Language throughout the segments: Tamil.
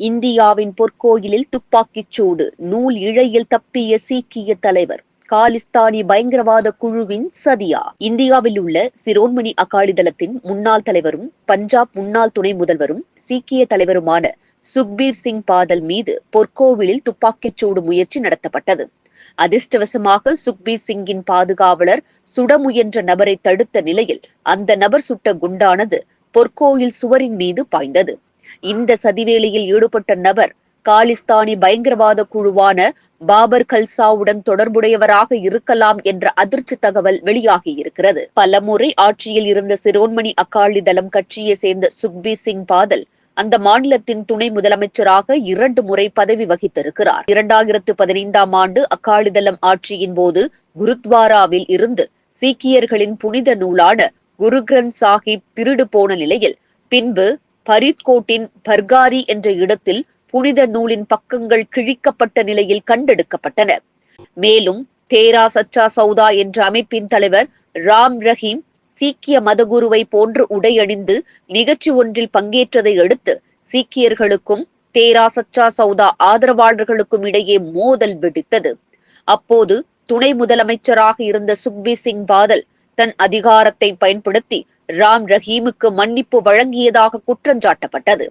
இந்தியாவின் பொற்கோயிலில் துப்பாக்கிச் சூடு நூல் இழையில் தப்பிய சீக்கிய தலைவர் காலிஸ்தானி பயங்கரவாத குழுவின் சதியா? இந்தியாவில் உள்ள சிரோன்மணி அகாலிதளத்தின் முன்னாள் தலைவரும் பஞ்சாப் முன்னாள் துணை முதல்வரும் சீக்கிய தலைவருமான சுக்பீர் சிங் பாதல் மீது பொற்கோவிலில் துப்பாக்கிச் சூடு முயற்சி நடத்தப்பட்டது. அதிர்ஷ்டவசமாக சுக்பீர் சிங்கின் பாதுகாவலர் சுட முயன்ற நபரை தடுத்த நிலையில் அந்த நபர் சுட்ட குண்டானது பொற்கோயில் சுவரின் மீது பாய்ந்தது. இந்த சதிவேலையில் ஈடுபட்ட நபர் காலிஸ்தானி பயங்கரவாத குழுவான பாபர் கல்சாவுடன் தொடர்புடையவராக இருக்கலாம் என்ற அதிர்ச்சி தகவல் வெளியாகியிருக்கிறது. பலமுறை ஆட்சியில் இருந்த சிரோன்மணி அகாலி தளம் கட்சியை சேர்ந்த சுக்பி சிங் பாதல் அந்த மாநிலத்தின் துணை முதலமைச்சராக இரண்டு முறை பதவி வகித்திருக்கிறார். இரண்டாயிரத்து பதினைந்தாம் ஆண்டு அகாலிதளம் ஆட்சியின் போது குருத்வாராவில் இருந்து சீக்கியர்களின் புனித நூலான குரு கிரந்த் சாஹிப் திருடு போன நிலையில் பின்பு பரித்கோட்டின் பர்காரி என்ற இடத்தில் புனித நூலின் பக்கங்கள் கிழிக்கப்பட்ட நிலையில் கண்டெடுக்கப்பட்டன. மேலும் தேரா சச்சா சௌதா என்ற அமைப்பின் தலைவர் ராம் ரஹீம் சீக்கிய மதகுருவை போன்று உடையணிந்து நிகழ்ச்சி ஒன்றில் பங்கேற்றதை அடுத்து சீக்கியர்களுக்கும் தேரா சச்சா சௌதா ஆதரவாளர்களுக்கும் இடையே மோதல் வெடித்தது. அப்போது துணை முதலமைச்சராக இருந்த சுக்பீர் சிங் பாதல் தன் அதிகாரத்தை பயன்படுத்தி ராம் ரஹீமுக்கு மன்னிப்பு வழங்கியதாக குற்றஞ்சாட்டப்பட்டது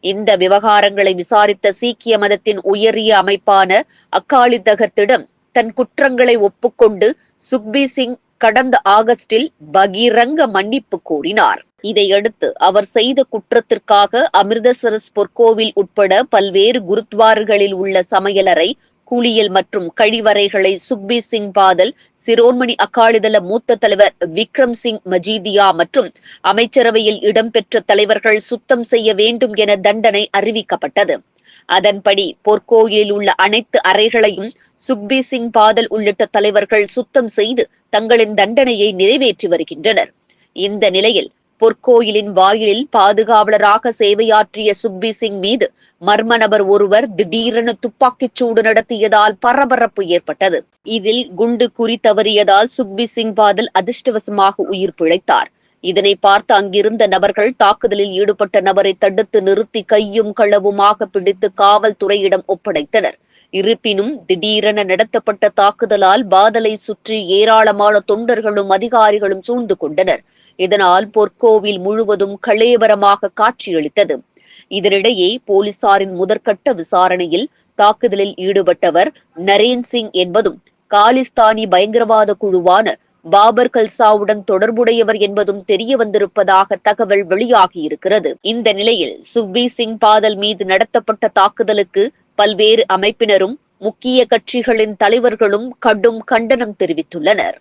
இந்த விவகாரங்களை விசாரித்த சீக்கிய மதத்தின் உயரிய அமைப்பான அக்காலி தகத்திடம் தன் குற்றங்களை ஒப்புக்கொண்டு சுக்பி சிங் கடந்த ஆகஸ்டில் பகிரங்க மன்னிப்பு கோரினார். இதையடுத்து அவர் செய்த குற்றத்திற்காக அமிர்தசரஸ் பொற்கோவில் உட்பட பல்வேறு குருத்வார்களில் உள்ள சமையலறை குளியல் மற்றும் கழிவறைகளை சுக்பி சிங் பாதல் சிரோன்மணி அகாலிதள மூத்த தலைவர் விக்ரம் சிங் மஜீதியா மற்றும் அமைச்சரவையில் இடம்பெற்ற தலைவர்கள் சுத்தம் செய்ய வேண்டும் என தண்டனை அறிவிக்கப்பட்டது. அதன்படி பொற்கோயிலில் உள்ள அனைத்து அறைகளையும் சுக்பி சிங் பாதல் உள்ளிட்ட தலைவர்கள் சுத்தம் செய்து தங்களின் தண்டனையை நிறைவேற்றி வருகின்றனர். இந்த நிலையில் பொற்கோயிலின் வாயிலில் பாதுகாவலராக சேவையாற்றிய சுக்பி சிங் மீது மர்ம நபர் ஒருவர் திடீரென துப்பாக்கிச் சூடு நடத்தியதால் பரபரப்பு ஏற்பட்டது. இதில் குண்டு குறி தவறியதால் சுக்பி சிங் பாதல் அதிர்ஷ்டவசமாக உயிர் பிழைத்தார். இதனை பார்த்த அங்கிருந்த நபர்கள் தாக்குதலில் ஈடுபட்ட நபரை தடுத்து நிறுத்தி கையும் களவுமாக பிடித்து காவல்துறையிடம் ஒப்படைத்தனர். இருப்பினும் திடீரென நடத்தப்பட்ட தாக்குதலால் பாதலை சுற்றி ஏராளமான தொண்டர்களும் அதிகாரிகளும் சூழ்ந்து கொண்டனர். இதனால் பொற்கோவில் முழுவதும் களேபரமாக காட்சியளித்தது. இதனிடையே போலீசாரின் முதற்கட்ட விசாரணையில் தாக்குதலில் ஈடுபட்டவர் நரேன் சிங் என்பதும் காலிஸ்தானி பயங்கரவாத குழுவான பாபர் கல்சாவுடன் தொடர்புடையவர் என்பதும் தெரிய வந்திருப்பதாக தகவல் வெளியாகியிருக்கிறது. இந்த நிலையில் சுக்பீர் சிங் பாதல் மீது நடத்தப்பட்ட தாக்குதலுக்கு பல்வேறு அமைப்பினரும் முக்கிய கட்சிகளின் தலைவர்களும் கடும் கண்டனம் தெரிவித்துள்ளனர்.